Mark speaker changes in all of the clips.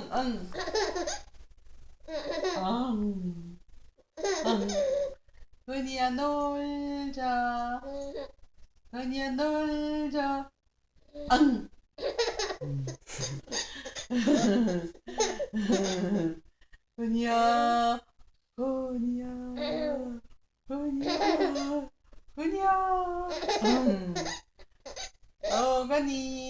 Speaker 1: 안, 안. 안. 안. 은희야 놀자. 은희야 놀자. 안. 은희야. 은희야. 은희야. 은희야. 음. 응. 어머니.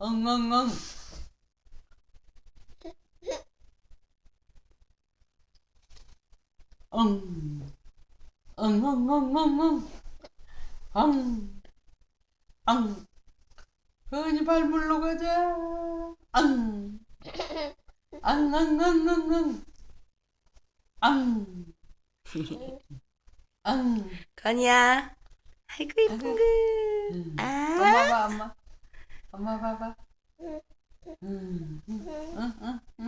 Speaker 1: 엉엉엉. 엉. 엉엉엉엉엉. 엉. 엉. 흔히 발물로 가자. 엉. 엉엉엉엉엉. 엉. 앙.
Speaker 2: 건이야. 아이고 이쁜 거.
Speaker 1: 그.
Speaker 2: 아.
Speaker 1: 엄마가 엄마. 妈，爸，
Speaker 2: 爸，嗯，嗯，
Speaker 1: 嗯，嗯，嗯，
Speaker 2: 嗯。